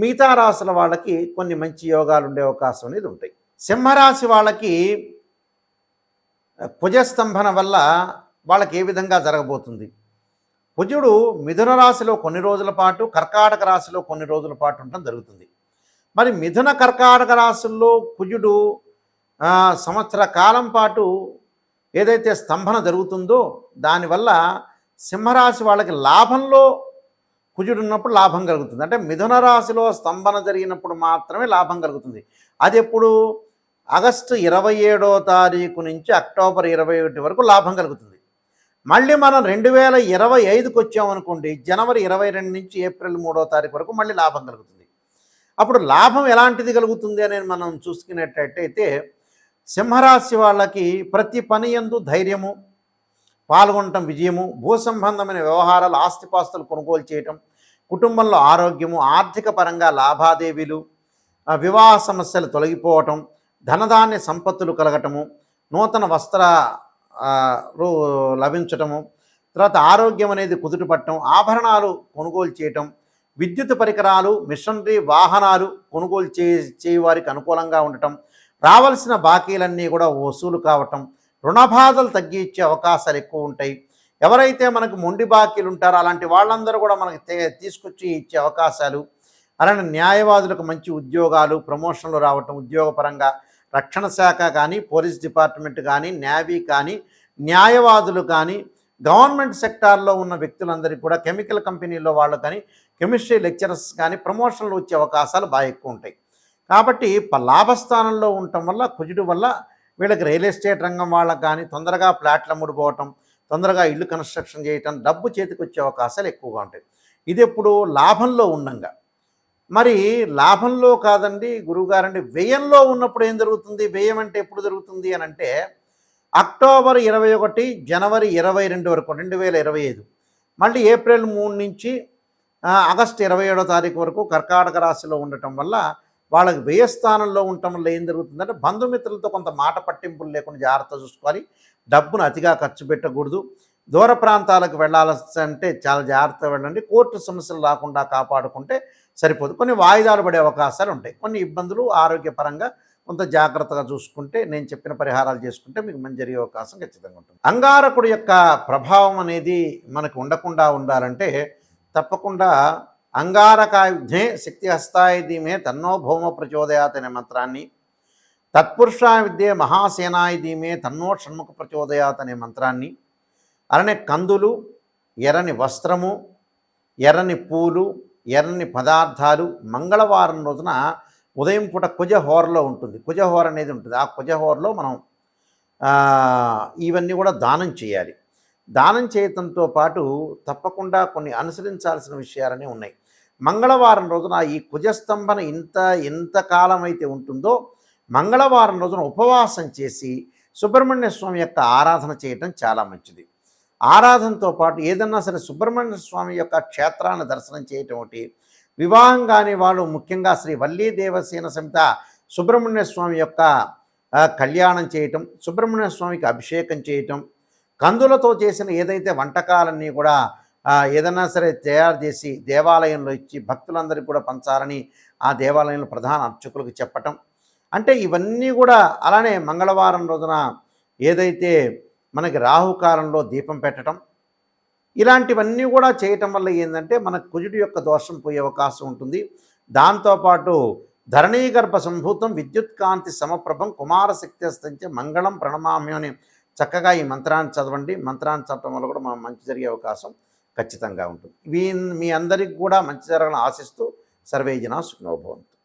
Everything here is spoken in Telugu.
మిగతా రాశుల వాళ్ళకి కొన్ని మంచి యోగాలు ఉండే అవకాశం అనేది ఉంటాయి. సింహరాశి వాళ్ళకి కుజస్తంభన వల్ల వాళ్ళకి ఏ విధంగా జరగబోతుంది? కుజుడు మిథున రాశిలో కొన్ని రోజుల పాటు కర్కాటక రాశిలో కొన్ని రోజుల పాటు ఉండటం జరుగుతుంది. మరి మిథున కర్కాటక రాశుల్లో కుజుడు సంవత్సర కాలం పాటు ఏదైతే స్తంభన జరుగుతుందో దానివల్ల సింహరాశి వాళ్ళకి లాభంలో కుజుడు ఉన్నప్పుడు లాభం కలుగుతుంది. అంటే మిథున రాశిలో స్తంభన జరిగినప్పుడు మాత్రమే లాభం కలుగుతుంది. అది ఎప్పుడు? ఆగస్టు ఇరవై ఏడో తారీఖు నుంచి అక్టోబర్ ఇరవై ఒకటి వరకు లాభం కలుగుతుంది. మళ్ళీ మనం రెండు వేల ఇరవై ఐదుకి వచ్చామనుకోండి జనవరి ఇరవై రెండు నుంచి ఏప్రిల్ మూడో తారీఖు వరకు మళ్ళీ లాభం కలుగుతుంది. అప్పుడు లాభం ఎలాంటిది కలుగుతుంది అనేది మనం చూసుకునేటట్టయితే సింహరాశి వాళ్ళకి ప్రతి పని యందు ధైర్యము పాల్గొనటం విజయము భూ సంబంధమైన వ్యవహారాలు ఆస్తిపాస్తులు కొనుగోలు చేయటం కుటుంబంలో ఆరోగ్యము ఆర్థిక పరంగా లాభాదేవీలు వివాహ సమస్యలు తొలగిపోవటం ధనధాన్య సంపత్తులు కలగటము నూతన వస్త్ర లభించటము తర్వాత ఆరోగ్యం అనేది కుదుటపట్టడం ఆభరణాలు కొనుగోలు చేయటం విద్యుత్ పరికరాలు మిషనరీ వాహనాలు కొనుగోలు చే చేయవారికి అనుకూలంగా ఉండటం రావాల్సిన బాకీలన్నీ కూడా వసూలు కావటం రుణబాధలు తగ్గించే అవకాశాలు ఎక్కువ ఉంటాయి. ఎవరైతే మనకు మొండి బాకీలు ఉంటారో అలాంటి వాళ్ళందరూ కూడా మనకి తీసుకొచ్చి ఇచ్చే అవకాశాలు అలానే న్యాయవాదులకు మంచి ఉద్యోగాలు ప్రమోషన్లు రావటం ఉద్యోగపరంగా రక్షణ శాఖ కానీ పోలీస్ డిపార్ట్మెంట్ కానీ నేవీ కానీ న్యాయవాదులు కానీ గవర్నమెంట్ సెక్టార్లో ఉన్న వ్యక్తులందరికీ కూడా కెమికల్ కంపెనీలో వాళ్ళు కానీ కెమిస్ట్రీ లెక్చరర్స్ కానీ ప్రమోషన్లు వచ్చే అవకాశాలు బాగా ఎక్కువ ఉంటాయి. కాబట్టి లాభస్థానంలో ఉండటం వల్ల కుజుడు వల్ల వీళ్ళకి రియల్ ఎస్టేట్ రంగం వాళ్ళకి కానీ తొందరగా ప్లాట్లు అమ్ముడుపోవటం తొందరగా ఇల్లు కన్స్ట్రక్షన్ చేయటం డబ్బు చేతికి వచ్చే అవకాశాలు ఎక్కువగా ఉంటాయి. ఇది ఎప్పుడు లాభంలో ఉండంగా. మరి లాభంలో కాదండి గురువుగారండి వ్యయంలో ఉన్నప్పుడు ఏం జరుగుతుంది? వ్యయం అంటే ఎప్పుడు జరుగుతుంది అని అంటే అక్టోబర్ ఇరవై ఒకటి జనవరి ఇరవై రెండు వరకు రెండు వేల ఇరవై ఐదు. మళ్ళీ ఏప్రిల్ మూడు నుంచి ఆగస్టు ఇరవై ఏడో తారీఖు వరకు కర్కాటక రాశిలో ఉండటం వల్ల వాళ్ళకి వ్యయ స్థానంలో ఉండటం వల్ల ఏం జరుగుతుందంటే బంధుమిత్రులతో కొంత మాట పట్టింపులు లేకుండా జాగ్రత్త చూసుకోవాలి డబ్బును అతిగా ఖర్చు పెట్టకూడదు. దూర ప్రాంతాలకు వెళ్ళాల్సి అంటే చాలా జాగ్రత్తగా వెళ్ళండి. కోర్టు సమస్యలు రాకుండా కాపాడుకుంటే సరిపోదు. కొన్ని వాయిదాలు పడే అవకాశాలు ఉంటాయి. కొన్ని ఇబ్బందులు ఆరోగ్యపరంగా కొంత జాగ్రత్తగా చూసుకుంటే నేను చెప్పిన పరిహారాలు చేసుకుంటే మీకు మంచి జరిగే అవకాశం ఖచ్చితంగా ఉంటుంది. అంగారకుడు యొక్క ప్రభావం అనేది మనకు ఉండకుండా ఉండాలంటే తప్పకుండా అంగారకాయుధే శక్తి ధీమే తన్నో భౌమ ప్రచోదయాత్ అనే మంత్రాన్ని. తత్పురుషాయ విద్యే మహాసేనాయ ధీమే తన్నో షణ్ముఖ ప్రచోదయాత్ అనే మంత్రాన్ని. అలానే కందులు ఎర్రని వస్త్రము ఎర్రని పూలు ఎర్రని పదార్థాలు మంగళవారం రోజున ఉదయం పూట కుజహోరలో ఉంటుంది. కుజహోర అనేది ఉంటుంది. ఆ కుజహోరలో మనం ఇవన్నీ కూడా దానం చేయాలి. దానం చేయటంతో పాటు తప్పకుండా కొన్ని అనుసరించాల్సిన విషయాలనే ఉన్నాయి. మంగళవారం రోజున ఈ కుజస్తంభన ఇంత ఎంత కాలం అయితే ఉంటుందో మంగళవారం రోజున ఉపవాసం చేసి సుబ్రహ్మణ్య స్వామి యొక్క ఆరాధన చేయటం చాలా మంచిది. ఆరాధనతో పాటు ఏదన్నా సరే సుబ్రహ్మణ్య స్వామి యొక్క క్షేత్రాన్ని దర్శనం చేయటం ఒకటి వివాహం కాని వాళ్ళు ముఖ్యంగా శ్రీ వల్లీ దేవసేన సమిత సుబ్రహ్మణ్య స్వామి యొక్క కళ్యాణం చేయటం సుబ్రహ్మణ్య స్వామికి అభిషేకం చేయటం కందులతో చేసిన ఏదైతే వంటకాలన్నీ కూడా ఏదన్నా ఏదైనా సరే తయారు చేసి దేవాలయంలో ఇచ్చి భక్తులందరికీ కూడా పంచాలని ఆ దేవాలయంలో ప్రధాన అర్చకులకు చెప్పటం. అంటే ఇవన్నీ కూడా అలానే మంగళవారం రోజున ఏదైతే మనకి రాహుకాలంలో దీపం పెట్టడం ఇలాంటివన్నీ కూడా చేయటం వల్ల ఏంటంటే మనకు కుజుడి యొక్క దోషం పోయే అవకాశం ఉంటుంది. దాంతోపాటు ధరణీగర్భ సంభూతం విద్యుత్ కాంతి సమప్రభం కుమారశక్తి అస్తంచే మంగళం ప్రణమామ్యం అని చక్కగా ఈ మంత్రాన్ని చదవండి. మంత్రాన్ని చదవడం వల్ల కూడా మనం మంచి జరిగే అవకాశం. ఖచ్చితంగా ఉంటుంది. వీ మీ అందరికి కూడా మంచి జరగాలని ఆశిస్తూ సర్వే జన సుఖనోభవంతు